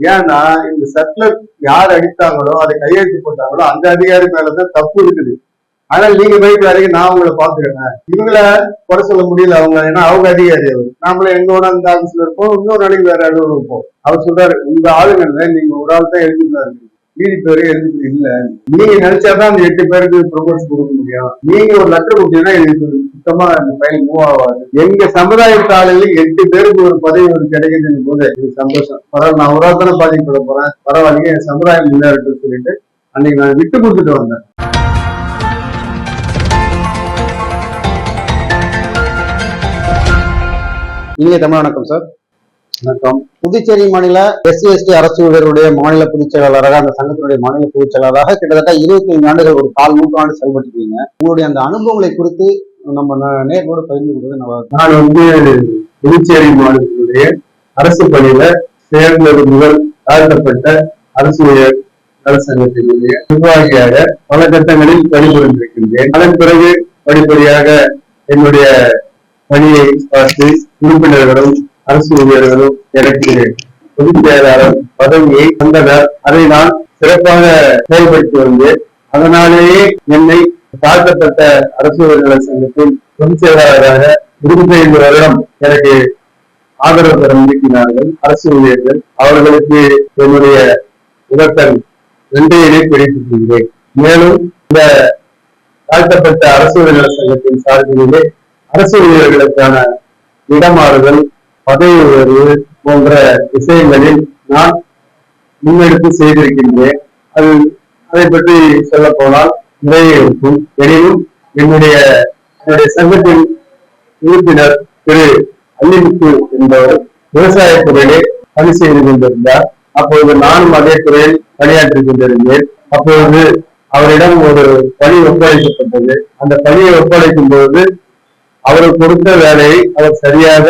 ஏன்னா இந்த சர்க்குலர் யார் அடித்தாங்களோ அதை கையெழுத்து போட்டாங்களோ அந்த அதிகாரி மேலதான் தப்பு இருக்குது. ஆனா நீங்க போயிட்டு வரைக்கும் நான் உங்களை பாத்துக்கிறேன் இவங்கள குறை சொல்ல முடியல அவங்க ஏன்னா அவங்க அதிகாரி அவர். நாமள எங்களோட அந்த ஆபீஸ்ல இருப்போம் இன்னொரு நாளைக்கு வேற அலுவலகம் இருப்போம். அவர் சொல்றாரு உங்க ஆளுங்கள்ல நீங்க ஒரு ஆள் தான் எழுதிட்டு மீதி பேரு எழுதிட்டு இல்ல. நீங்க நினைச்சாதான் அந்த எட்டு பேருக்கு ப்ரொபோஸ் கொடுக்க முடியும். நீங்க ஒரு லெட்டர் கொடுத்தீங்கன்னா இது சுத்தமா அந்த ஃபைல் மூவ் ஆகாது எங்க சமுதாயத்து ஆளுங்க எட்டு பேருக்கு ஒரு பதவி ஒரு கிடைக்குதுன்னு போது இது சந்தோஷம். பரவாயில்ல நான் ஒரு தானே பாதிக்கப்பட போறேன். பரவாயில்லைங்க என் சமுதாயம் முன்னேறட்டும் சொல்லிட்டு அன்னைக்கு நான் விட்டு கொடுத்துட்டு வந்தேன். இனிய தமிழ் வணக்கம் சார். வணக்கம். புதுச்சேரி மாநில எஸ்சி எஸ்டி அரசு ஊழியர்களுடைய மாநில பொதுச் செயலாளராக அந்த சங்கத்தினுடைய மாநில பொதுச் செயலாளராக கிட்டத்தட்ட இருபத்தி ஐந்து ஆண்டுகள் ஒரு கால் நூற்றாண்டு செயல்பட்டுருக்கீங்க. உங்களுடைய அந்த அனுபவங்களை குறித்து நம்ம நேர்களோட பகிர்ந்து கொள்வது நான் வந்து புதுச்சேரி மாநிலத்தினுடைய அரசு பணியில சேர்ந்தது முதல் தாழ்த்தப்பட்ட அரசு ஊழியர் நிர்வாகியாக பல கட்டங்களில் பணிபுரிந்திருக்கின்றேன். அதன் பிறகு படிப்படியாக என்னுடைய பணியை பார்த்து உறுப்பினர்களும் அரசு ஊழியர்களும் எனக்கு பொதுச் செயலாளர் பதவியை தந்தனர். அதை நான் சிறப்பாக செயல்படுத்தி வந்தேன். அதனாலேயே என்னை தாழ்த்தப்பட்ட அரசியல் சங்கத்தில் சங்கத்தின் பொதுச் செயலாளராக இருபத்தி ஐந்து வருடம் எனக்கு ஆதரவு தர நீக்கினார்கள் அரசு ஊழியர்கள் அவர்களுக்கு என்னுடைய உதட்டல் நன்றியினை பிடித்துக் கொள்கிறேன் மேலும் இந்த தாழ்த்தப்பட்ட அரசு ஊழியர் சங்கத்தின் சார்பிலே அரசு ஊழியர்களுக்கான இடமாறுதல் பதவி உயர்வு போன்ற விஷயங்களில் நான் முன்னெடுப்பு செய்திருக்கின்றேன். அது அதை பற்றி சொல்ல போனால் நிறைய எனினும் என்னுடைய என்னுடைய சங்கத்தின் உறுப்பினர் திரு அல்லிமுத்து என்பவர் விவசாயத்துறையிலே பணி செய்து கொண்டிருந்தார். அப்பொழுது நானும் அதே துறையில் பணியாற்றிக் கொண்டிருந்தேன். அப்பொழுது அவரிடம் ஒரு பணி ஒப்படைக்கப்பட்டது. அந்த பணியை ஒப்படைக்கும் பொழுது அவர் கொடுத்த வேலையை அவர் சரியாக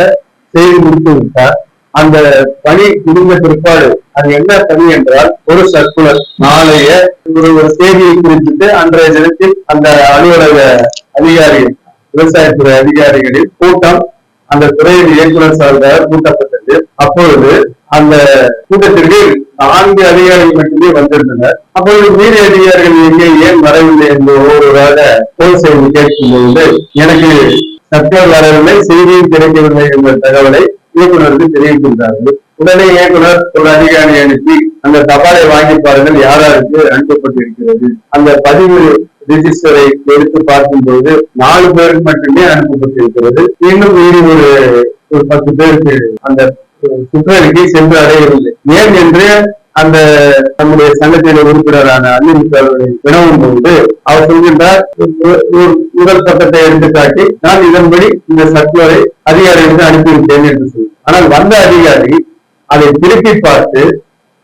செய்து முடித்து விட்டார். அந்த பணி முடிந்த பிற்பாடு அது என்ன பணி என்றால் ஒரு சர்க்குலர். நாளைய ஒரு ஒரு தேதியை குறிப்பிட்டு அன்றைய தினத்தில் அந்த அலுவலக அதிகாரி விவசாயத்துறை அதிகாரிகளின் கூட்டம் அந்த துறையின் இயக்குனர் சார்பாக கூட்டப்பட்டது. அப்பொழுது அந்த கூட்டத்திற்கு நான்கு அதிகாரிகள் மட்டுமே வந்திருந்தனர். அப்பொழுது மீதி அதிகாரிகள் எங்கே ஏன் வரவில்லை என்று ஒவ்வொருவராக போல் செய்து கேட்கும்போது எனக்கு சர்க்கார் வரவில்லை செய்தியும் கிடைக்கவில்லை என்ற தகவலை இயக்குனருக்கு தெரிவிக்கின்றார்கள். உடனே இயக்குனர் ஒரு அதிகாரி அனுப்பி அந்த தபாலை வாங்கி பாருங்கள் யாராருக்கு அனுப்பப்பட்டிருக்கிறது. அந்த பதிவு ரிஜிஸ்டரை எடுத்து பார்க்கும்போது நாலு பேருக்கு மட்டுமே அனுப்பப்பட்டிருக்கிறது. இன்னும் மீறி ஒரு ஒரு பத்து பேருக்கு அந்த சுற்றறிக்கை சென்று அடையவில்லை. ஏன் என்று அந்த நம்முடைய சங்கத்தின் உறுப்பினரான அன்னிமுத்து வினவும் போது அவர் சொல்கின்றார் முதல் பக்கத்தை எடுத்துக்காட்டி நான் இதன்படி இந்த சர்க்குலரை அதிகாரிகளுக்கு அனுப்பிவிட்டேன் என்று சொல்லி. ஆனால் வந்த அதிகாரி அதை திருப்பி பார்த்து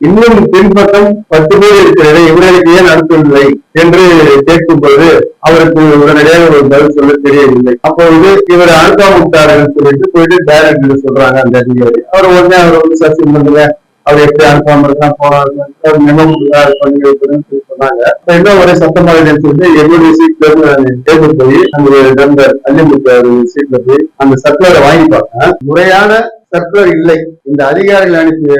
இன்னும் பின்பக்கம் பத்து பேர் இருக்கிறது இவர்களுக்கு ஏன் அனுப்பவில்லை என்று கேட்கும்போது அவருக்கு உடனடியாக ஒரு பதில் சொல்ல தெரியவில்லை. அப்பொழுது இவர் அனுப்பாம விட்டார்கள் சொல்லிட்டு போயிட்டு டைரக்டர் சொல்றாங்க அந்த அதிகாரி. அவர் உடனே அவர் வந்து சஸ்பெண்ட் பண்ணுங்க அவர் எப்படி அனுப்பாம இருக்கா போறாங்க மெமோ பண்ணி வைக்கிறேன்னு சொல்லி சொன்னாங்க. என்ன ஒரே சத்தமாக சொல்லிட்டு என்னுடைய சீட்ல இருந்து டேபிள் போய் அந்த நண்பர் அல்லிமுத்து சீட்ல போய் அந்த சர்க்குலரை வாங்கி பார்த்தேன். முறையான சர்க்குலர் இல்லை. இந்த அதிகாரிகள் அனுப்பிய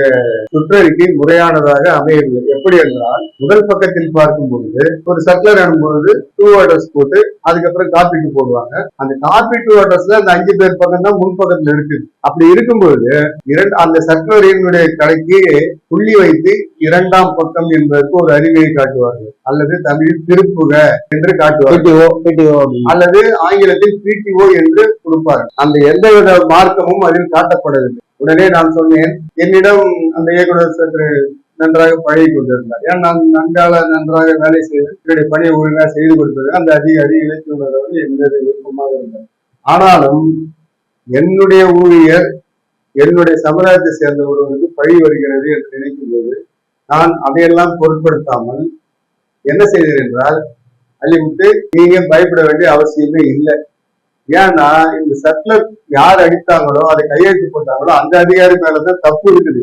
சுற்றறிக்கை முறையானதாக அமையவில்லை. எப்படி என்றால் முதல் பக்கத்தில் பார்க்கும்போது ஒரு சர்க்குலர் அனுப்பும்போது டூ அட்ரஸ் போட்டு அதுக்கப்புறம் காப்பீட்டு போடுவாங்க. அந்த காப்பி டூ அட்ரஸ்ல அந்த அஞ்சு பேர் பக்கம் தான் முன் பக்கத்தில் இருக்குது. அப்படி இருக்கும்பொழுது இரண்டு அந்த சர்க்குலரினுடைய கடைக்கு புள்ளி வைத்து இரண்டாம் பக்கம் என்பதற்கு ஒரு அறிவியை காட்டுவார்கள். அல்லது தமிழில் திருப்புக என்று காட்டுவார்கள். அல்லது ஆங்கிலத்தில் பிடிஓ என்று கொடுப்பார் அந்த எந்தவித மார்க்கமும் அதில் காட்டப்படவில்லை. உடனே நான் சொன்னேன் என்னிடம் அந்த இயக்குனர் சற்று நன்றாக பழகி கொண்டிருந்தார். ஏன் நான் நன்றாக நன்றாக வேலை செய்து என்னுடைய பணியை ஒழுங்காக செய்து கொடுத்தது அந்த அதிகாரி இலக்கியுணர்வு என்னுடைய விருப்பமாக இருந்தார் ஆனாலும் என்னுடைய ஊழியர் என்னுடைய சமுதாயத்தை சேர்ந்த ஒருவருக்கு பழி வருகிறது என்று நினைக்கும் போது நான் அதையெல்லாம் பொருட்படுத்தாமல் என்ன செய்தேன் என்றால் அள்ளிவிட்டு நீங்க பயப்பட வேண்டிய அவசியமே இல்லை. ஏன்னா இந்த சர்க்குலர் யார் அடித்தாங்களோ அதை கையெழுத்து போட்டாங்களோ அந்த அதிகாரி மேலதான் தப்பு இருக்குது.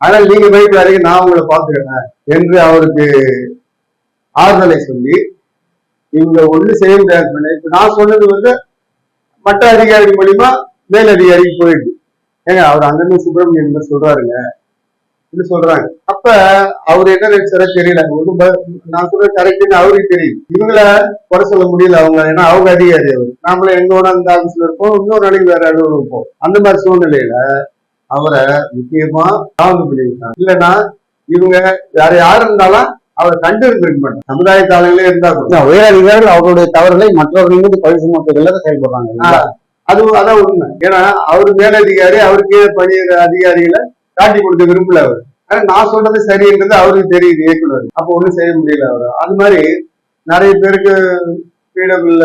ஆனால் நீங்க பயப்படாதீங்க நான் உங்களை பாத்துக்கிறேன் என்று அவருக்கு ஆறுதலை சொல்லி இவங்க ஒண்ணு செய்ய முடியாது இப்ப நான் சொன்னது வந்து மற்ற அதிகாரி மூலியமா மேலதிகாரிக்கு போயிடுது. ஏங்க அவர் அங்கிருந்து சுப்பிரமணியன் சொல்றாருங்க. சொல்றாங்க. அப்ப அவர் என்ன நினைச்சாரோ தெரியல. ஒண்ணும் ப- நான் சொல்ற கரெக்ட்னு அவருக்கு தெரியும். இவங்கள குறை சொல்ல முடியல அவங்க. ஏன்னா அவங்க அதிகாரி அவர். நாமளும் எங்களோட அந்த ஆபீஸ்ல இருப்போம். இன்னொரு நாளைக்கு வேற அலுவலகம் இருப்போம். அந்த மாதிரி சூழ்நிலையில அவரை முக்கியமா காவல் பண்ணிவிட்டாங்க இல்லைன்னா இவங்க வேற யாரு இருந்தாலும் அவரை கண்டு இருந்திருக்க மாட்டாங்க. சமுதாய இருந்தா கூட. உயரதிகாரிகள் அவர்களுடைய தவறுகளை மற்றவர்கள் மீது பழி சுமத்துறதுல செயல்படுறாங்க? அது அதான் உண்மை. ஏன்னா அவர் மேலதிகாரி அவருக்கு பணியிற அதிகாரிகளை காட்டி கொடுக்க விரும்பல அவர். ஆனா நான் சொல்றது சரின்றது அவருக்கு தெரியுது இயக்குனர் அப்ப ஒண்ணும் செய்ய முடியல அவர். அது மாதிரி நிறைய பேருக்கு பீடபிள்ல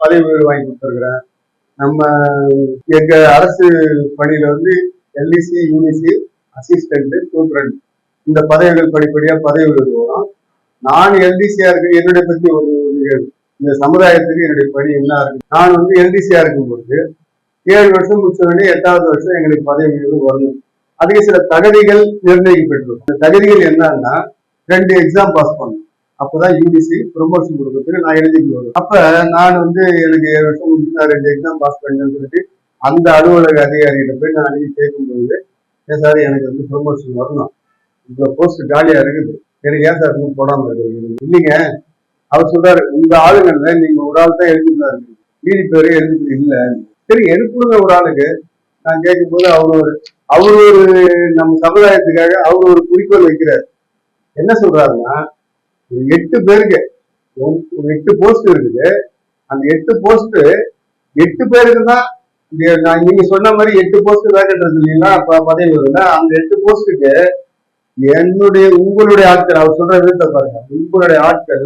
பதவி உயர்வு வாங்கி கொடுத்துருக்குறேன். நம்ம எங்க அரசு பணியில வந்து எல்இசி யூனிசி அசிஸ்டன்ட் சூப்பரண்ட். இந்த பதவிகள் படிப்படியா பதவி உயர்வு வரும் நான் எல்டிசியா இருக்கு என்னுடைய பத்தி ஒரு நிகழ்வு. இந்த சமுதாயத்துக்கு என்னுடைய பணி என்ன இருக்கு? நான் வந்து எல்டிசியா இருக்கும்போது ஏழு வருஷம் முடிச்ச உடனே எட்டாவது வருஷம் எங்களுக்கு பதவி உயர்வு வரணும். அதுக்கு சில தகுதிகள் நிர்ணயிக்கப்பட்டிருக்கும் இந்த தகுதிகள் என்னன்னா ரெண்டு எக்ஸாம் பாஸ் பண்ணணும். அப்பதான் யூபிசி ப்ரொமோஷன் கொடுக்கறதுக்கு நான் எழுதிக்கு வரும் அப்ப நான் வந்து எனக்கு ஏழு வருஷம் முடிச்சு நான் ரெண்டு எக்ஸாம் பாஸ் பண்ணேன்னு சொல்லிட்டு அந்த அலுவலக அதிகாரிகிட்ட போய் நான் அன்னைக்கு கேட்கும்போது ஏன் சார் எனக்கு வந்து ப்ரொமோஷன் வரணும். இந்த போஸ்ட் காலியா இருக்குது. எனக்கு ஏன் சார் இன்னும் போடாம இருக்கீங்க இல்லைங்க. அவர் சொல்றாரு உங்க ஆளுங்கள்ல நீங்க ஒரு ஆள் தான் எழுதிட்டு இருக்கு மீதி பேரு எழுதிட்டு இல்ல. சரி எழுப்புடுங்க ஒரு ஆளுக்கு. நான் கேட்கும்போது அவர் ஒரு அவர் ஒரு நம்ம சமுதாயத்துக்காக அவர் ஒரு குறிக்கோள் வைக்கிறார். என்ன சொல்றாருன்னா ஒரு எட்டு பேருக்கு ஒரு- ஒரு எட்டு போஸ்ட் இருக்குது. அந்த எட்டு போஸ்ட் எட்டு பேருக்கு தான் நான் நீங்க சொன்ன மாதிரி எட்டு போஸ்ட் வேக்கண்ட் இல்லைன்னா பதவி வருதுன்னா அந்த எட்டு போஸ்ட்டுக்கு என்னுடைய உங்களுடைய ஆட்கள் அவர் சொல்ற விதத்தை பாருங்க. உங்களுடைய ஆட்கள்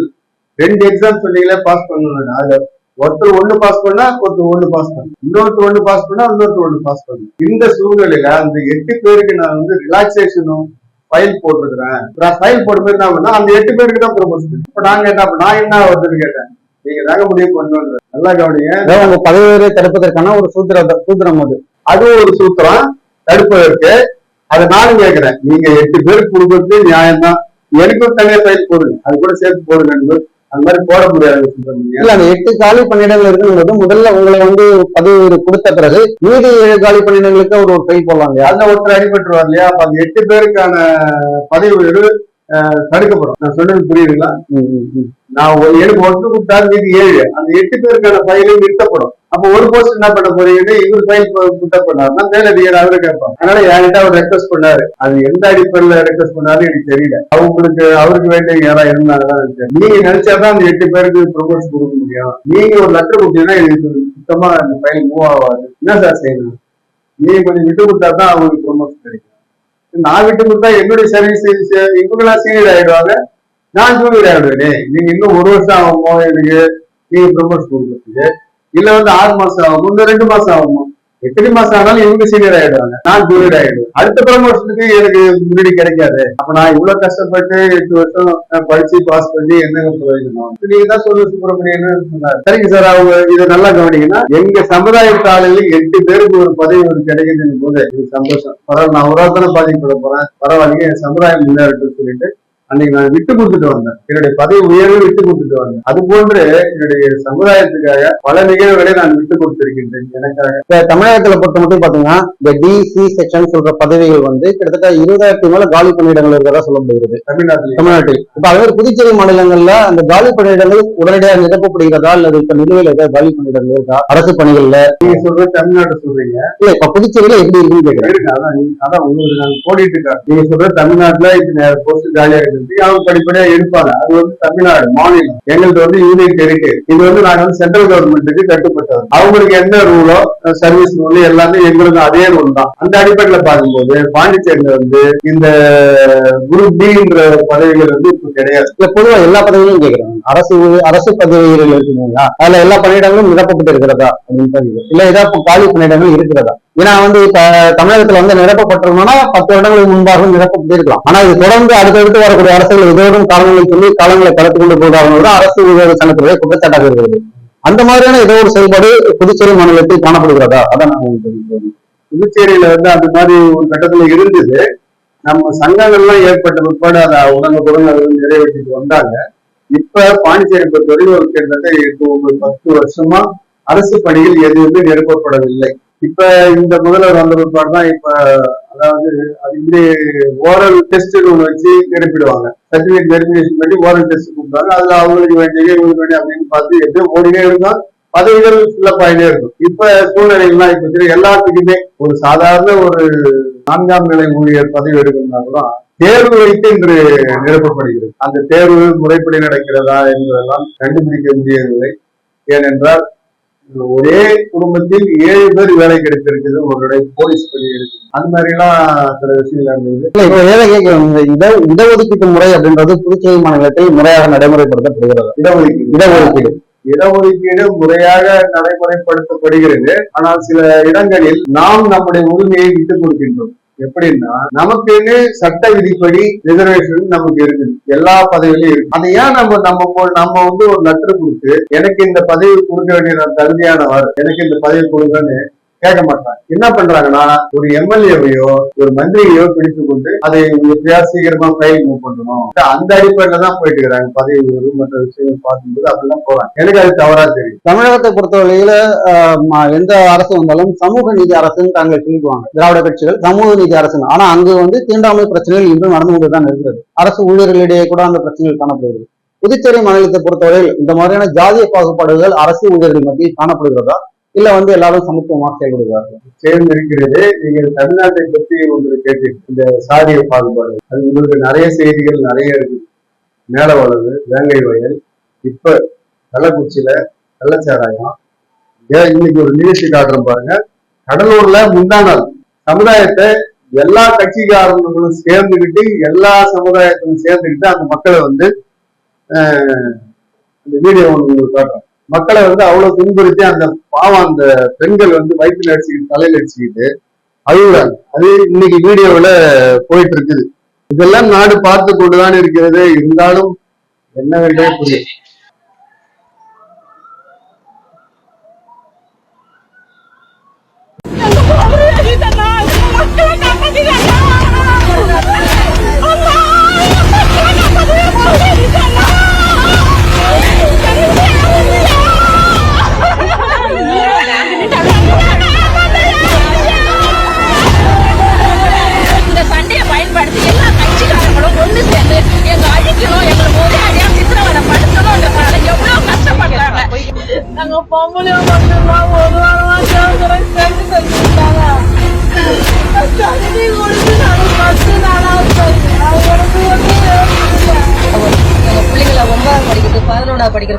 ரெண்டு எக்ஸாம் சொன்னீங்களே பாஸ் பண்ணணும் அதுல ஒருத்தர் ஒண்ணு பாஸ் பண்ணா ஒருத்தர் ஒண்ணு பாஸ் பண்ணணும் இன்னொருத்தர் ஒண்ணு பாஸ் பண்ணா இன்னொருத்தர் ஒண்ணு பாஸ் பண்ணணும் இந்த சூழ்நிலையில அந்த எட்டு பேருக்கு நான் வந்து ரிலாக்ஸேஷனும் ஃபைல் போட்டிருக்கிறேன். நான் ஃபைல் போடும்போது என்ன பண்ணா அந்த எட்டு பேருக்கு தான் ப்ரொமோஷன் இப்ப நான் அப்ப நான் என்ன வருதுன்னு கேட்டேன். நீங்க தாங்க முடிவு பண்ணணும் நல்லா கவனிங்க. உங்க பதவி உயர்வை தடுப்பதற்கான ஒரு சூத்திர சூத்திரம் அது. அது ஒரு சூத்திரம். தடுப்பதற்கு அதை நானும் கேட்கிறேன். நீங்க எட்டு பேருக்கு கொடுக்கறது நியாயம்தான். எனக்கும் தனியா ஃபைல் போடுங்க. அது கூட சேர்த்து போடுங்க அந்த மாதிரி போட முடியாது. இல்ல அந்த எட்டு காலி பணியிடங்கள் இருக்குங்கிறது முதல்ல உங்களை வந்து பதவி கொடுத்த பிறகு மீதி ஏழு காலி பணியிடங்களுக்கு ஒரு ஒரு ஃபைல் போடலாம் அதுல ஒருத்தர் அடிபட்டுருவார் இல்லையா? அப்ப அந்த எட்டு பேருக்கான பதவி அஹ், தடுக்கப்படும். நான் சொன்னது புரியுதுங்களா. நான் எனக்கு ஒன்று கொடுத்தாரு மீதி ஏழு. அந்த எட்டு பேருக்கான ஃபைலும் நிறுத்தப்படும். அப்போ ஒரு போஸ்ட் என்ன பண்ண போறீங்கன்னு இவர் ஃபைல் புட்டப் பண்ணாருன்னா மேலதிகாரி அவரை கேட்பாங்க அதனால என்கிட்ட அவர் ரெக்வஸ்ட் பண்ணாரு. அது எந்த அடிப்படையில ரெக்வஸ்ட் பண்ணாலும் எனக்கு தெரியல. அவங்களுக்கு அவருக்கு வேண்டிய யாரா இருந்தாங்கன்னா எனக்கு நீங்க நினைச்சாதான் அந்த எட்டு பேருக்கு ப்ரொமோஷன் கொடுக்க முடியும். நீங்க ஒரு லெட்டர் கொடுத்தீங்கன்னா எனக்கு சுத்தமா அந்த ஃபைல் மூவ் ஆகாது. என்ன சார் செய்யணும்? நீங்க கொஞ்சம் விட்டு கொடுத்தா தான் அவங்களுக்கு ப்ரொமோஷன் கிடைக்கும். நான் விட்டு கொடுத்தா என்னுடைய சர்வீஸ் இவங்களா சீனியர் ஆயிடுவாங்க. நான் ஜூனியர் ஆயிடுவேன். நீங்க இன்னும் ஒரு வருஷம் ஆகும் எனக்கு நீங்க ப்ரொமோஷன் கொடுக்கறதுக்கு. இல்ல வந்து ஆறு மாசம் ஆகும்? இன்னும் ரெண்டு மாசம் ஆகுமோ? எத்தனை மாசம் ஆனாலும் இவங்க சீனியர் ஆயிடுவாங்க. நான் ஜூனியர் ஆயிடுவேன். அடுத்த ப்ரமோஷனுக்கு எனக்கு முன்னாடி கிடைக்காது. அப்ப நான் இவ்வளவு கஷ்டப்பட்டு எட்டு வருஷம் நான் படிச்சு பாஸ் பண்ணி என்னங்க பிரயோஜனம் நீங்க தான் சொல்லு சுப்பிரமணியன் சொன்னார்? சரிங்க சார் அவங்க இதை நல்லா கவனிங்கன்னா எங்க சமுதாய தாளில் எட்டு பேருக்கு ஒரு பதவி ஒரு கிடைக்குதுன்னு போது எனக்கு சந்தோஷம். பரவாயில்ல நான் ஒரு தானே பாதிக்கப்பட போறேன். பரவாயில்லைங்க என் சமுதாயம் முன்னேறட்டும் சொல்லிட்டு அன்னைக்கு நான் விட்டு கொடுத்துட்டு வந்தேன். என்னுடைய பதவி உயர்வு விட்டு கொடுத்துட்டு வந்தேன். அது போன்று என்னுடைய சமுதாயத்துக்காக பல நிகழ்வுகளை நான் விட்டு கொடுத்திருக்கின்றேன். எனக்காக. இப்ப தமிழகத்துல பொறுத்த மட்டும் பாத்தீங்கன்னா இந்த டி சி செக்ஷன் சொல்ற பதவிகள் வந்து கிட்டத்தட்ட இருபதாயிரத்துக்கு மேல காலி பணியிடங்கள் இருக்கிறதா சொல்லப்படுகிறது. தமிழ்நாட்டில். தமிழ்நாட்டில். இப்ப அதே புதுச்சேரி மாநிலங்கள்ல அந்த காலி பணியிடங்கள் உடனடியாக நிரப்பப்படுகிறதா அல்லது இப்ப நிலுவையில் ஏதாவது காலி பணியிடங்கள் இருக்கா? அரசு பணிகள்ல? நீங்க சொல்றது தமிழ்நாட்டை சொல்றீங்க. இல்ல இப்ப புதுச்சேரியில எப்படி இருக்குன்னு கேக்குறேன். இருக்கு அதான் உங்களுக்கு நான் இருக்கேன் நீங்க சொல்றது தமிழ்நாட்டுல இப்ப போஸ்ட் காலியா இருக்கு. அவங்க படிப்படியா எடுப்பாங்க அது வந்து தமிழ்நாடு மாநிலம். எங்களுக்கு வந்து யூனியன் டெரிட்டரி இது வந்து நாங்க வந்து சென்ட்ரல் கவர்மெண்ட்டுக்கு கட்டுப்பட்டது. அவங்களுக்கு என்ன ரூலோ சர்வீஸ் ரூல் எல்லாமே எங்களுக்கு அதே ரூல் தான். அந்த அடிப்படையில பார்க்கும்போது பாண்டிச்சேரியில வந்து இந்த குரூப் டின்ற பதவிகள் வந்து இப்ப கிடையாது. இல்ல பொதுவா எல்லா பதவியும் கேக்குறாங்க. அரசு அரசு பதவிகள் இருக்குங்களா அதுல எல்லா பணியிடங்களும் நிரப்பப்பட்டு இருக்கிறதா? அப்படின்னு இல்ல ஏதாவது காலி பணியிடங்கள் இருக்கிறதா? ஏன்னா வந்து இப்ப தமிழகத்துல வந்து நிரப்பப்பட்டிருந்தோம்னா பத்து வருடங்களுக்கு முன்பாக நிரப்பப்பட்டு இருக்கலாம். ஆனா இது தொடர்ந்து அடுத்தடுத்து வரக்கூடிய அரசுகள் இதோடும் காலங்களை சொல்லி காலங்களை கலந்து கொண்டு போகிறார்கள் அரசு ஊழியர் சங்கத்துடைய குற்றச்சாட்டாக இருக்கிறது. அந்த மாதிரியான ஏதோ ஒரு செயல்பாடு புதுச்சேரி மாநிலத்தில் காணப்படுகிறதா? அதான் நான் உங்களுக்கு புதுச்சேரியில வந்து அந்த மாதிரி ஒரு கட்டத்துல இருந்தது. நம்ம சங்கங்கள்லாம் ஏற்பட்ட பிற்பாடு அதை உடனுக்குடன் அதை நிறைவேற்றிட்டு வந்தாங்க. இப்ப பாண்டிச்சேரி பொறுத்தவரைக்கும் ஒரு கிட்டத்தட்ட எட்டு பத்து வருஷமா அரசு பணிகள் எதுவுமே நிரப்பப்படவில்லை. இப்ப இந்த முதல்வர் வந்த பிற்பாடு தான் இப்ப அதாவது அது இப்படி ஓரல் டெஸ்ட் ஒண்ணு வச்சு நிரப்பிடுவாங்க. சர்டிபிகேட் வெரிஃபிகேஷன் பண்ணி ஓரல் டெஸ்ட் கொடுப்பாங்க. அதுல அவங்களுக்கு வேண்டிய இவங்களுக்கு வேண்டிய அப்படின்னு பார்த்து எப்படியும் ஓடினே இருந்தால் பதவிகள் ஃபில்லப் ஆகிட்டே இருக்கும். இப்ப சூழ்நிலைகள்லாம் இப்ப எல்லாத்துக்குமே ஒரு சாதாரண ஒரு நான்காம் நிலை ஊழியர் பதவி எடுக்கணும்னா கூட தேர்வு வைத்து இன்று நிரப்பப்படுகிறது. அந்த தேர்வு முறைப்படி நடக்கிறதா என்பதெல்லாம் கண்டுபிடிக்க முடியவில்லை. ஏனென்றால் ஒரே குடும்பத்தில் ஏழு பேர் வேலை கிடைத்திருக்குது உங்களுடைய போலீஸ் பணி இருக்கு அந்த மாதிரி எல்லாம் சில விஷயங்கள் இருந்தது இந்த இட இடஒதுக்கீட்டு முறை அப்படின்றது புதுச்சேரி மாநிலத்தில் முறையாக நடைமுறைப்படுத்தப்படுகிறது. இடஒதுக்கீடு. இடஒதுக்கீடு. இடஒதுக்கீடு முறையாக நடைமுறைப்படுத்தப்படுகிறது. ஆனால் சில இடங்களில் நாம் நம்முடைய உரிமையை விட்டுக் கொடுக்கின்றோம். எப்படின்னா நமக்குன்னு சட்ட விதிப்படி ரிசர்வேஷன் நமக்கு இருக்குது. எல்லா பதவியிலும் இருக்கு. அதை ஏன் நம்ம நம்ம நம்ம வந்து ஒரு லெட்டர் கொடுத்து எனக்கு இந்த பதவி கொடுக்க வேண்டிய நான் தகுதியானவர் எனக்கு இந்த பதவி கொடுங்கன்னு கேட்க மாட்டாங்க. என்ன பண்றாங்கன்னா ஒரு எம்எல்ஏவையோ ஒரு மந்திரியையோ பிடித்து கொண்டு அதை எப்படியா சீக்கிரமா ஃபைல் மூவ் பண்ணணும். அந்த அடிப்படையில தான் போயிட்டு இருக்கிறாங்க. பதவி உயர்வு மற்ற விஷயங்கள் பார்க்கும்போது அப்படிதான் போறாங்க. எனக்கு அது தவறா தெரியும் தமிழகத்தை பொறுத்தவரையில எந்த அரசு வந்தாலும் சமூக நீதி அரசுன்னு தாங்கள் சொல்லிக்குவாங்க. திராவிட கட்சிகள் சமூக நீதி அரசு ஆனா அங்கு வந்து தீண்டாமை பிரச்சனைகள் இன்றும் நடந்து கொண்டுதான் இருக்கிறது. அரசு ஊழியர்களிடையே கூட அந்த பிரச்சனைகள் காணப்படுகிறது. புதுச்சேரி மாநிலத்தை பொறுத்தவரையில் இந்த மாதிரியான ஜாதிய பாகுபாடுகள் அரசு ஊழியர்கள் மத்தியில் காணப்படுகிறதா? இல்ல வந்து எல்லாரும் சமத்துவமா செயல்படுகிறார்கள் சேர்ந்து இருக்கிறது நீங்கள் தமிழ்நாட்டை பற்றி ஒன்று கேட்டீங்க இந்த சாதிய பாகுபாடு. அது உங்களுக்கு நிறைய செய்திகள் நிறைய இருக்கு மேல வளவு வேங்கை வயல். இப்ப கள்ளக்குச்சியில கள்ளச்சாராயம். ஏன் இன்னைக்கு ஒரு நிகழ்ச்சி காட்டுறோம் பாருங்க. கடலூர்ல முந்தா நாள். சமுதாயத்தை எல்லா கட்சிக்காரங்களும் சேர்ந்துக்கிட்டு எல்லா சமுதாயத்திலும் சேர்ந்துக்கிட்டு அந்த மக்களை வந்து இந்த வீடியோ ஒன்று உங்களுக்கு காட்டுறோம் மக்களை வந்து அவ்வளவு துன்புறுத்தி அந்த பாவம் அந்த பெண்கள் வந்து வயிற்றுல அடிச்சுக்கிட்டு தலையில அடிச்சுக்கிட்டு அழுகுறாங்க. அது இன்னைக்கு வீடியோவில் போயிட்டு இருக்குது. இதெல்லாம் நாடு பார்த்து கொண்டுதான் இருக்கிறது. இருந்தாலும் என்னவென்றே புரியும்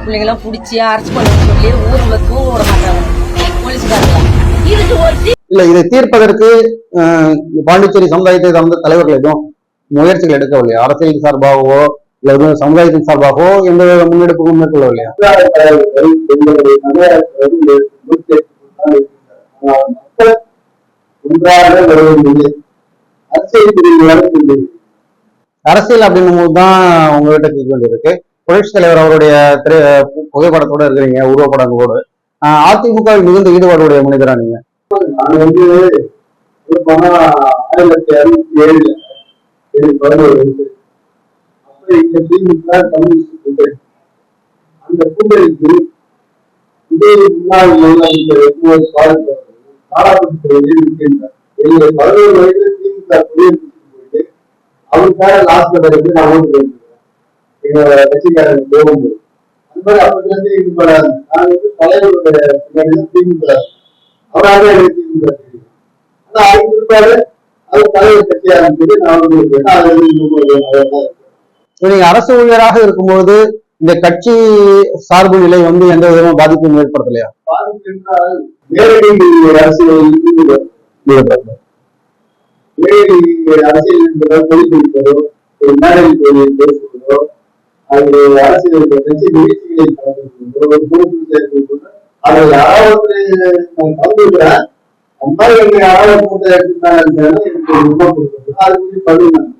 பிள்ளைங்களாம் பிடிச்சி அரெஸ்ட் பண்ண சொல்லி ஊர்ல தூங்க விட மாட்டாங்க. போலீஸ்காரங்க. இதுக்கு ஒரு இல்ல இதை தீர்ப்பதற்கு பாண்டிச்சேரி சமுதாயத்தை சார்ந்த தலைவர்கள் எதுவும் முயற்சிகள் எடுக்கவில்லையா? அரசியல் சார்பாகவோ இல்ல எதுவும் சமுதாயத்தின் சார்பாகவோ எந்த வித முன்னெடுப்பும் மேற்கொள்ளவில்லையா? அரசியல் அரசியல் அப்படின்னும் போது தான் உங்ககிட்ட கேட்க வேண்டியிருக்கு. புரட்சி தலைவர் அவருடைய திரை புகைப்படத்தோட இருக்கிறீங்க உருவப்படங்களோடு ஆஹ், மிகுந்த ஈடுபாடுடைய மனிதரா நீங்க? நான் வந்து ஆயிரத்தி அறுபத்தி ஏழுல எனக்கு பதினோரு வயசு அப்ப இந்த திமுக கம்யூனிஸ்ட் கூட்டணி. அந்த கூட்டணிக்கு இதே முன்னாள் முதலமைச்சர் எம்ஓஎஸ் இருக்கின்றார் என்னுடைய பதினோரு வயசுல திமுக போயிட்டு அவருக்காக லாஸ்ட் வரைக்கும் நான் ஓட்டு போயிருக்கிறேன் எங்க கட்சிக்காரங்க போகும்போது மாதிரி இருந்து இது நான் வந்து தலைவருடைய திமுக அவராக எனக்கு திமுக தெரியும். ஆனா அதுக்கு பிற்பாடு அவர் தலைவர் கட்சி ஆரம்பிச்சது நான் வந்து. அது நீங்க அரசு ஊழியராக இருக்கும்போது இந்த கட்சி சார்பு நிலை வந்து எந்த விதமும் பாதிப்பும் ஏற்படுத்தலையா? பாதிப்பு என்றால் நேரடி ஈடுபடுறது. நேரடி அரசியல் என்பதால் பொலிப்பிடிப்பதோ ஒரு மேடையில் போய் பேசுவதோ அது அரசியல் கட்சி நிகழ்ச்சிகளை கலந்துக்கிறதோ ஒரு பொறுப்பு சேர்க்கிறதோ அதை யாராவது நான் கலந்துக்கிறேன் அந்த மாதிரி என்னை யாராவது கூட்ட எடுத்துட்டாங்க எனக்கு ரொம்ப பிடிக்கும் அது வந்து பதில் நான்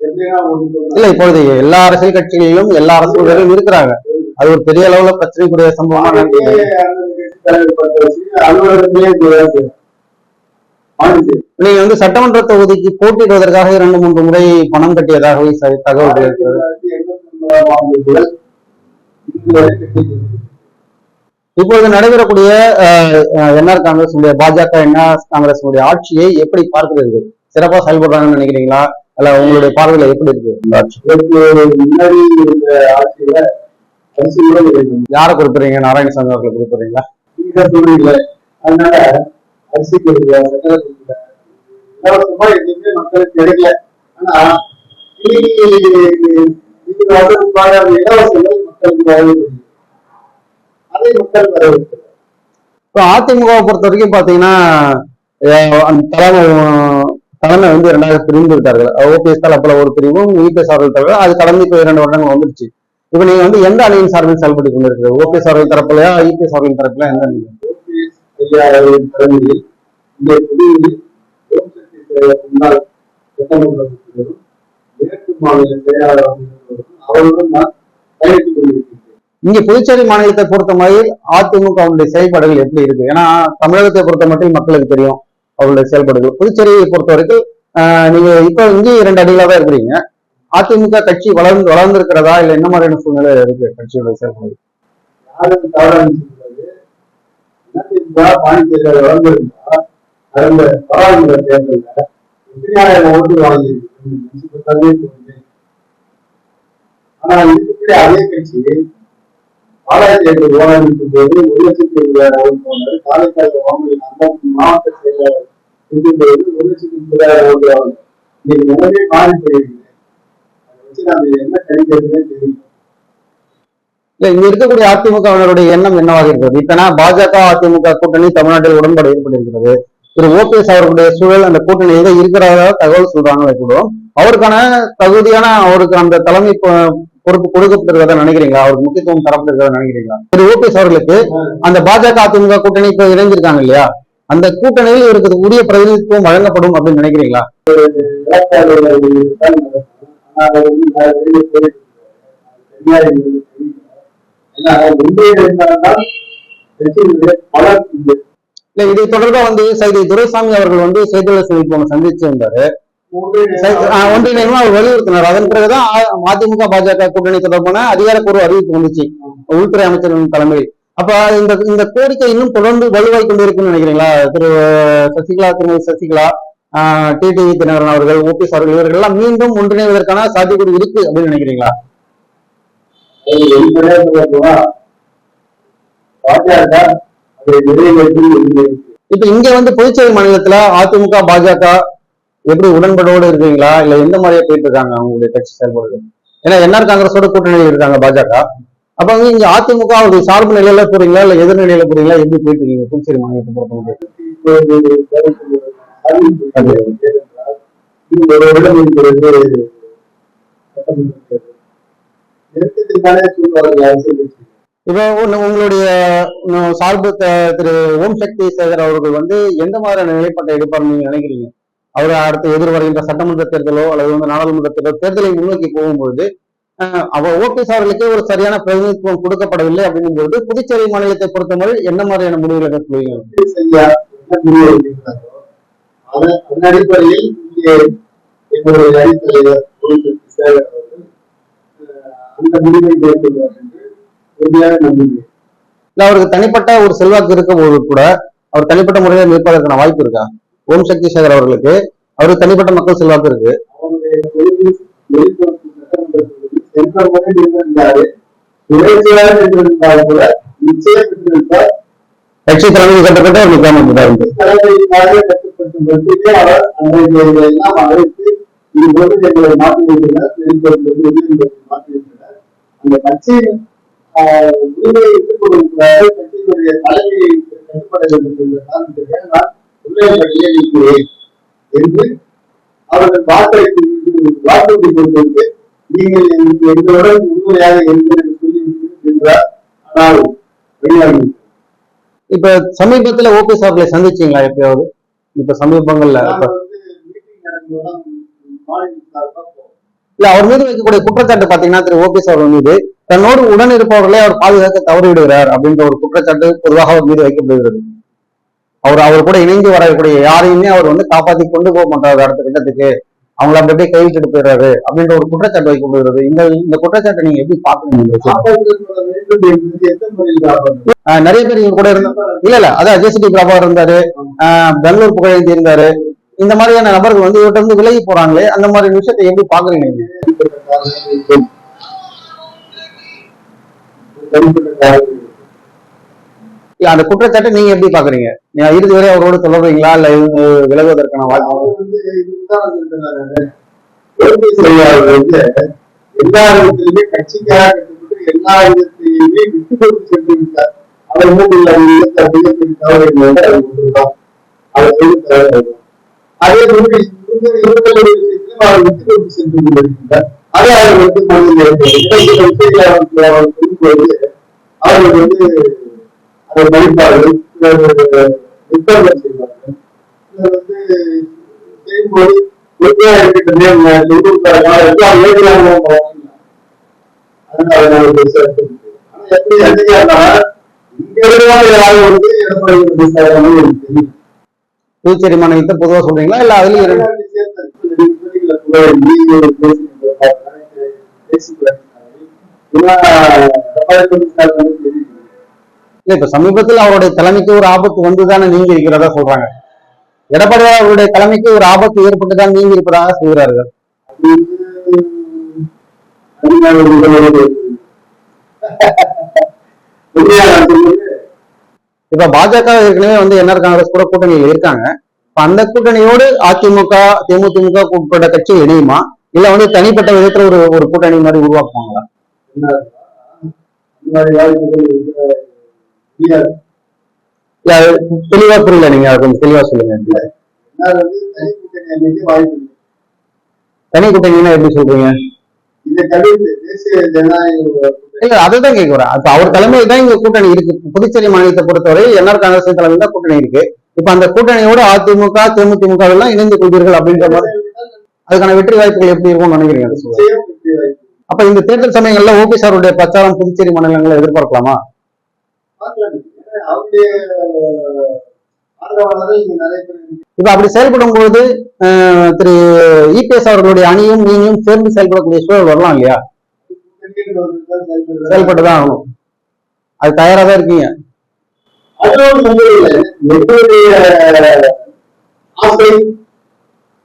எப்படின்னா ஒரு இல்ல இப்பொழுது எல்லா அரசியல் கட்சிகளிலும் எல்லா அரசு ஊழியர்களும் இருக்கிறாங்க. அது ஒரு பெரிய அளவுல பிரச்சனைக்குரிய சம்பவமா நீங்க வந்து சட்டமன்ற தொகுதிக்கு போட்டியிடுவதற்காக இரண்டு மூன்று முறை பணம் கட்டியதாகவே தகவல் இருக்கிறது. இப்பொழுது நடைபெறக்கூடிய என்ஆர் காங்கிரஸ் பாஜக என்ஆர் காங்கிரஸ் ஆட்சியை எப்படி பார்க்கிறீர்கள்? சிறப்பா செயல்படுறாங்கன்னு நினைக்கிறீங்களா? அல்ல உங்களுடைய பார்வையில எப்படி இருக்கு? இந்த ஆட்சி இதற்கு முன்னாடி இருந்த ஆட்சியில யாரை குறிப்பிடுறீங்க? நாராயணசாமி அவர்களை குறிப்பிடுறீங்களா? அதனால அரிசி இலவசமா எதுவுமே மக்களுக்கு கிடைக்கல ஆனா அதிமுகவை பொறுத்த வரைக்கும் பாத்தீங்கன்னா தலைமை வந்து இரண்டாக பிரிந்து விட்டார்கள் ஓபிஎஸ் ஒரு பிரிவும் இபிஎஸ் அவர்கள் தரப்புல அது கடந்து இப்போ இரண்டு வருடங்கள் வந்துருச்சு. இப்போ நீங்க வந்து எந்த அணியின் சார்பில் செயல்பட்டு கொண்டிருக்கிறது ஓபிஎஸ் அவர்கள் தரப்புலையா இபிஎஸ் அவர்கள் தரப்புல எந்த அணி தலைமையில் இங்க புதுச்சேரி மாநிலத்தை பொறுத்த மாதிரி அதிமுக அவருடைய செயல்பாடுகள் எப்படி இருக்கு? ஏன்னா தமிழகத்தை பொறுத்த மட்டும் மக்களுக்கு தெரியும் அவருடைய செயல்பாடுகள். புதுச்சேரியை பொறுத்த வரைக்கும் நீங்க இப்ப இங்கேயும் இரண்டு அடியில தான் இருக்கிறீங்க. அதிமுக கட்சி வளர்ந்து வளர்ந்திருக்கிறதா? இல்ல என்ன மாதிரியான சூழ்நிலை இருக்கு கட்சியோட செயல்பாடு யாரும் தவறாக சொல்றது வளர்ந்திருந்தா கடந்த பாராளுமன்ற தேர்தலில் ஓட்டு வாங்கியிருக்கு ஆனா இதுக்கு அதே கட்சி ஆறாயிரத்தி எட்டு ஓராயிரத்தி போது ஒரு லட்சத்தி இருபதாயிரம் ஓட்டு காரைக்கால் வாங்கி மாவட்ட செயலாளர் இருக்கும்போது ஒரு லட்சத்தி முப்பதாயிரம் ஓட்டு வாங்க மாறி அதை வச்சு என்ன தெரியும் இல்ல இங்க இருக்கக்கூடிய அதிமுகவினருடைய எண்ணம் என்னவாக இருக்கிறது? இப்பனா பாஜக அதிமுக கூட்டணி தமிழ்நாட்டில் உடன்பாடு ஏற்பட்டிருக்கிறது. திரு ஓபிஎஸ் அவர்களுடைய சூழல் அந்த கூட்டணி ஏதோ இருக்கிறதா தகவல் சொல்றாங்க கூட அவருக்கான தகுதியான அவருக்கு அந்த தலைமை பொறுப்பு கொடுக்கப்பட்டிருக்கிறதா நினைக்கிறீங்களா? அவருக்கு முக்கியத்துவம் தரப்பட்டிருக்கிறதா நினைக்கிறீங்களா? திரு ஓபிஎஸ் அவர்களுக்கு அந்த பாஜக அதிமுக கூட்டணி இப்ப இணைஞ்சிருக்காங்க இல்லையா? அந்த கூட்டணியில் இவருக்கு உரிய பிரதிநிதித்துவம் வழங்கப்படும் அப்படின்னு நினைக்கிறீங்களா? இல்ல இதை தொடர்பா வந்து சைதை துரைசாமி அவர்கள் வந்து செய்தியாளர் சந்திப்பு சந்திச்சு வந்தாரு. சை- ஆஹ் ஒன்றிணைமா அவர் வலியுறுத்தினார். அதன் பிறகுதான் அதிமுக பாஜக கூட்டணி தொடர்பான அதிகாரப்பூர்வ அறிவிப்பு வந்துச்சு. உள்துறை அமைச்சரின் தலைமையில். அப்ப இந்த இந்த கோரிக்கை இன்னும் தொடர்ந்து வலுவாய் கொண்டிருக்குன்னு நினைக்கிறீங்களா? திரு சசிகலா திருமதி சசிகலா டிடிவி தினகரன் அவர்கள் ஓபிஎஸ் அவர்கள் இவர்கள் எல்லாம் மீண்டும் ஒன்றிணைவதற்கான சாத்தியக்கூறு இருக்கு அப்படின்னு நினைக்கிறீங்களா? பாஜக இப்ப இங்க வந்து புதுச்சேரி மாநிலத்துல அதிமுக பாஜக எப்படி உடன்படோடு இருக்கீங்களா இல்ல எந்த மாதிரியா போயிட்டு இருக்காங்க அவங்களுடைய கட்சி செயல்பாடுகள்? ஏன்னா என்ஆர் காங்கிரஸோட கூட்டணியில் இருக்காங்க பாஜக. அப்ப வந்து இங்க அதிமுக அவருடைய சார்பு நிலையில போறீங்களா? இல்ல எதிர்நிலையில போறீங்களா? எப்படி போயிட்டு இருக்கீங்க புதுச்சேரி மாநிலத்தை பொறுத்த முடியும் இப்போ உங்களுடைய சார்பு திரு ஓம் சக்தி சேகர் அவர்கள் வந்து எந்த மாதிரியான நிலைப்பாட்டை எடுப்பார் நீங்க நினைக்கிறீங்க? அவர் அடுத்து எதிர்வருகின்ற சட்டமன்ற தேர்தலோ அல்லது வந்து நாடாளுமன்ற தேர்தலோ தேர்தலை முன்னோக்கி போகும்போது அவர் ஓபிஎஸ் அவர்களுக்கே ஒரு சரியான பிரதிநிதித்துவம் கொடுக்கப்படவில்லை அப்படிங்கும்போது புதுச்சேரி மாநிலத்தை பொறுத்தவரை என்ன மாதிரியான முடிவுகளை எடுத்துள்ளீங்க அதன் அடிப்படையில் அந்த முடிவை இல்ல அவருக்கு தனிப்பட்ட ஒரு செல்வாக்கு இருக்க போது கூட அவர் தனிப்பட்ட முறையில் நிற்பதற்கான வாய்ப்பு இருக்கா? ஓம் சக்தி சேகர் அவர்களுக்கு அவருக்கு தனிப்பட்ட மக்கள் செல்வாக்கு இருக்கு. கட்சி தலைமை கட்டப்பட்டு எதிர்ப்பு மாற்றிவிட்டனர் அந்த கட்சியின் கட்சியினுடைய தலைமையை கட்டுப்பட வேண்டும் என்ற காரணத்திற்காக நான் உள்ளே இருக்கிறேன் என்று அவர்கள் வாக்களித்து வாக்குறுதி கொடுத்து நீங்கள் எங்களுடன் உண்மையாக என்றார் ஆனால் வெளியாகி இப்ப சமீபத்துல ஓபிஎஸ் அவர்களை சந்திச்சீங்களா எப்பயாவது இப்ப சமீபங்கள்ல. இல்ல அவர் மீது வைக்கக்கூடிய குற்றச்சாட்டு பாத்தீங்கன்னா திரு ஓபிஎஸ் அவர்கள் மீது தன்னோடு உடன் இருப்பவர்களை அவர் பாதுகாக்க தவறிவிடுகிறார் அப்படின்ற ஒரு குற்றச்சாட்டு பொதுவாக அவர் மீது வைக்கப்படுகிறது. அவர் அவர் கூட இணைந்து வரக்கூடிய யாரையுமே அவர் வந்து காப்பாத்தி கொண்டு போக மாட்டார் அடுத்த கட்டத்துக்கு. அவங்கள அப்படி அப்படியே கைவிட்டு போயிடுறாரு அப்படின்ற ஒரு குற்றச்சாட்டு வைக்கப்படுகிறது. இந்த இந்த குற்றச்சாட்டை நீங்க எப்படி பாக்குறீங்க ஆஹ் நிறைய பேர் இங்க கூட இருந்தா இல்ல இல்ல அதான் ஜேசிடி பிரபா இருந்தாரு. ஆஹ் பெங்களூர் புகழேந்தி இருந்தாரு. இந்த மாதிரியான நபர்கள் வந்து இவர்கிட்ட இருந்து விலகி போறாங்களே அந்த மாதிரி விஷயத்தை எப்படி பாக்குறீங்க அந்த குற்றச்சாட்டை நீங்க எப்படி பாக்குறீங்க? நீங்க இறுதி வரை அவரோட தொடர்றீங்களா? இல்ல விலகுவதற்கான வாய்ப்பு எல்லா விதத்திலுமே கட்சிக்காக எல்லா விதத்திலுமே விட்டு கொடுத்து சென்று விட்டார் அவர் மூன்றில் அவர் அதே போன்று இவர்களுடைய அவர் விட்டு கொடுத்து சென்று கொண்டிருக்கின்றார் அதை அவர் வந்து அவர்கள் வந்து அதை மதிப்பார்கள் சிலர் செய்வார்கள் வந்து செய்யும்போது அதனால நான் பெருசா ஆனா எப்படி இங்க இருக்கிறவங்க யாரும் வந்து எடப்பாடி பேசுறாங்க எனக்கு தெரியும் புதுச்சேரி மாநிலத்தை பொதுவா சொல்றீங்களா இல்ல அதுலயும் இல்ல இப்ப சமீபத்தில் அவருடைய தலைமைக்கு ஒரு ஆபத்து வந்துதானே நீங்க இருக்கிறதா சொல்றாங்க. எடப்பாடி அவருடைய தலைமைக்கு ஒரு ஆபத்து ஏற்பட்டுதான் நீங்க இருப்பதாக சொல்கிறார்கள். இப்ப பாஜக ஏற்கனவே வந்து என்ஆர் காங்கிரஸ் கூட கூட்டணியில் இருக்காங்க. அந்த கூட்டணியோடு அதிமுக தேமுதிமுக உட்பட கட்சி இணையுமா? இல்ல வந்து தனிப்பட்ட விதத்துல ஒரு ஒரு கூட்டணி மாதிரி உருவாக்குவாங்களா? தெளிவா புரியல நீங்க அது கொஞ்சம் தெளிவா சொல்லுங்க. தனி கூட்டணி கூட்டணின்னா எப்படி சொல்றீங்க? இல்ல அதுதான் கேட்கிறேன் அப்ப அவர் தலைமையில் தான் இங்க கூட்டணி இருக்கு. புதுச்சேரி மாநிலத்தை பொறுத்தவரை என்ஆர் காங்கிரஸ் தலைமையில் தான் கூட்டணி இருக்கு. இப்ப அந்த கூட்டணியோட அதிமுக தேமுதிமுக எல்லாம் இணைந்து கொள்வீர்கள் அப்படின்ற மாதிரி அதுக்கான வெற்றி வாய்ப்புகள் எப்படி இருக்கும்னு நினைக்கிறீங்க? அப்ப இந்த தேர்தல் சமயங்கள்ல ஓபிஎஸ் அவருடைய பிரச்சாரம் புதுச்சேரி மாநிலங்களை எதிர்பார்க்கலாமா. இப்ப அப்படி செயல்படும் போது திரு இபிஎஸ் அவர்களுடைய அணியும் நீங்களும் சேர்ந்து செயல்படக்கூடிய சூழல் வரலாம் இல்லையா. செயல்பட்டுதான் ஆகணும். அது தயாரா தான் இருக்கீங்க அதோடு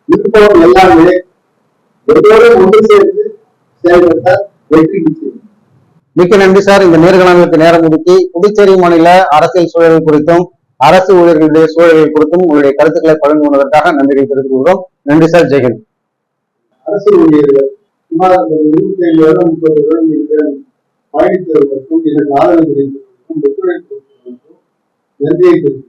விருப்பம் எல்லாமே எங்களோட ஒன்று சேர்ந்து செயல்பட்டால் வெற்றி நிச்சயம். மிக்க நன்றி சார். இந்த நேர்காணலுக்கு நேரம் ஒதுக்கி புதுச்சேரி மாநில அரசியல் சூழல் குறித்தும் அரசு ஊழியர்களுடைய சூழல்கள் குறித்தும் உங்களுடைய கருத்துக்களை பகிர்ந்து கொண்டதற்காக நன்றி தெரிவித்துக் கொள்கிறோம். நன்றி சார். ஜெயஹிந்த் அரசு ஊழியர்கள் சுமார் இருபத்தி ஐந்து வருடம் முப்பது வருடம் பயணித்தவர்களுக்கும் எனக்கு ஆதரவு தெரிவித்தவர்களுக்கும் ஒத்துழைப்பு கொடுத்தவர்களுக்கும் நன்றியை தெரிவித்துக்